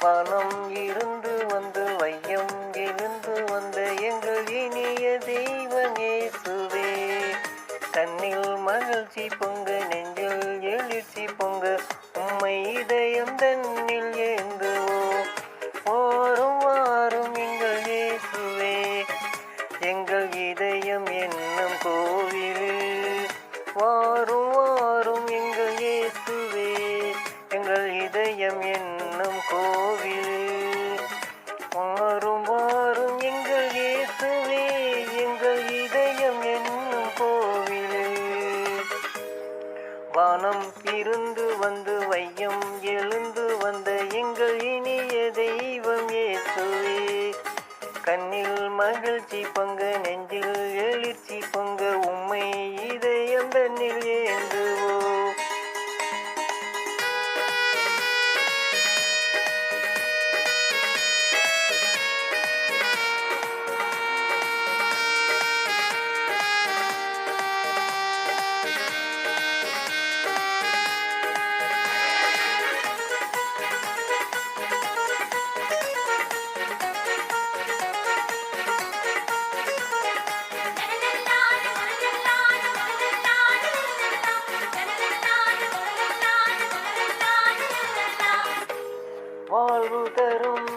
பணம் இருந்து வந்து வையம் எழுந்து வந்த எங்கள் இனிய தெய்வமே சுவே கண்ணில் மகிழ்ச்சி பொங்க நெஞ்சில் எழுச்சி பொங்க உம்மை இதயம் தன்னில் ஏந்துவோ ஓரும் வாரும் எங்கள் இயேசுவே. எங்கள் இதயம் என்னும் கோவில் வாரும் வானம் இருந்து வந்து வையம் எழுந்து வந்த எங்கள் இனிய தெய்வம் ஏசுவே கண்ணில் மகிழ்ச்சி பொங்க நெஞ்சில் எழுச்சி பொங்க உம்மை இதயம் தன்னில் ஏந்து வாழ்வு தரும்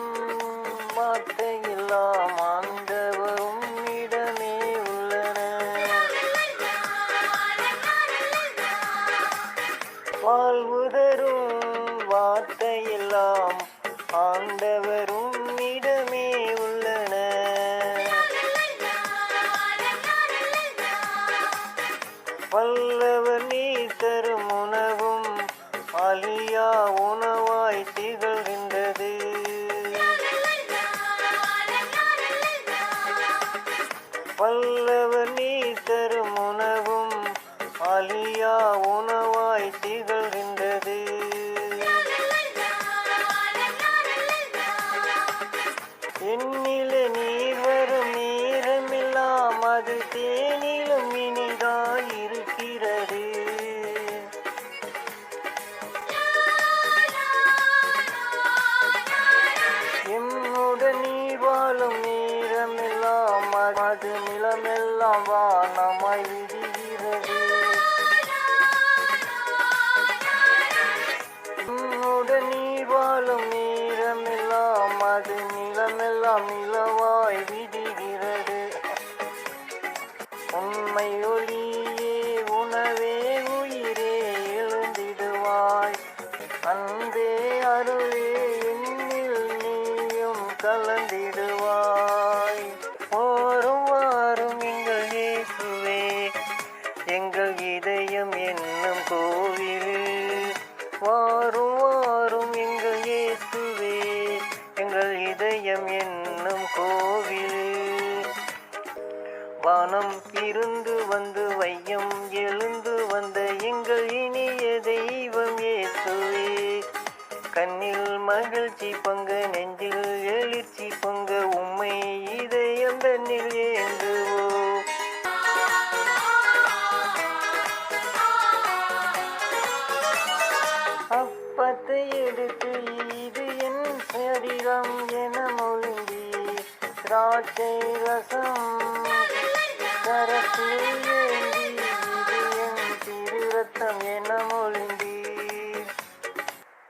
வார்த்தையெல்லாம் ஆண்டவரும் இடமே உள்ளன. வாழ்வு தரும் வார்த்தையெல்லாம் ஆண்டவரும் அது தேனிலும் இனிதாயிருக்கிறது. என்னுடன் நீ வாழும் நேரமெல்லாம் அது நிலமெல்லாம் வானமாய் விடுகிறது உன்னுடன் நீ வாழும் நேரமெல்லாம் அது நிலமெல்லாம் நிலவாய் கலந்திடுவாய். ஓரும் வாரும் எங்கள் இயேசுவே. எங்கள் இதயம் என்னும் கோவிலில் வாரும் வாரும் எங்கள் இயேசுவே. எங்கள் இதயம் என்னும் கோவிலில் வானம் இருந்து வந்து வையம் எழுந்து வந்த எங்கள் இனிய தெய்வம் இயேசுவே. கண்ணில் மகிழ்ச்சி பங்கு நெஞ்சில் வாழ்க்கை ரசம் திருரத்தம் ஏந்தி என மொழிந்தி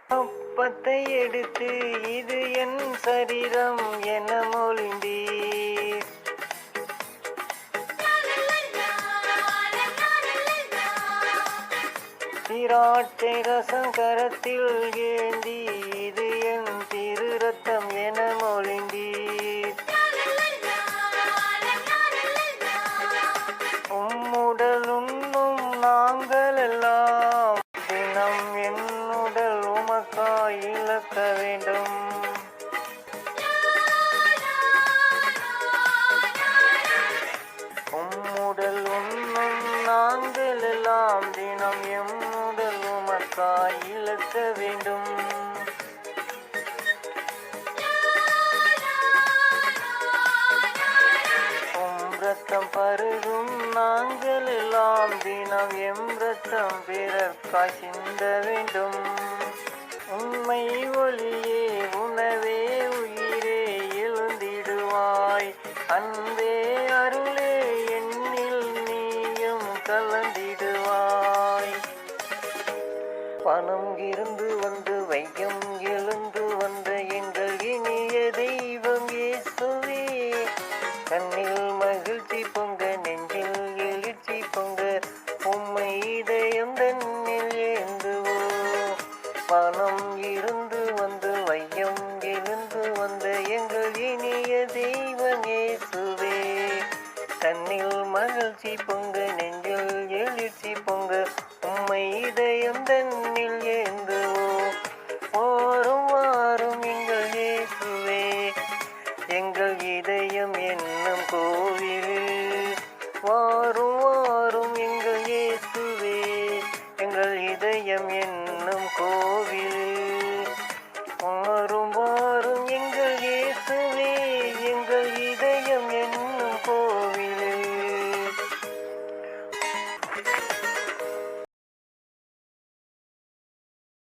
அப்பத்தை எடுத்து இது என் சரீரம் என மொழிந்தீர் திராட்சை ரசம் கரத்தில் ஏந்தி இது என் திருரத்தம் என மொழிந்தீர் வேண்டும். ரத்தம் பருதும் நாங்கள் எல்லாம் தினம் எம் ரத்தம் பிறர்க்காய் சிந்த வேண்டும். உண்மை ஒளியே உணவே உயிரே எழுந்திடுவாய். அன்பே அருளே என்னில் நீயும் கலந்திடுவாய். பணம் இருந்து வந்து வையம் எழுந்து வந்த எங்கள் இனிய தெய்வம் இயேசுவே. கண்ணில் மகிழ்ச்சி பொங்க நெஞ்சில் எழுச்சி பொங்க உம்மை இதயம் தன்னில் ஏந்துவோ. பணம் இருந்து வந்து வையம் எழுந்து வந்த எங்கள் இனிய தெய்வம் இயேசுவே. கண்ணில் மகிழ்ச்சி பொங்க நெஞ்சில் எழுச்சி பொங்க உம்மை இதயம் தன்னில் எங்கள் இதயம் என்னும் கோ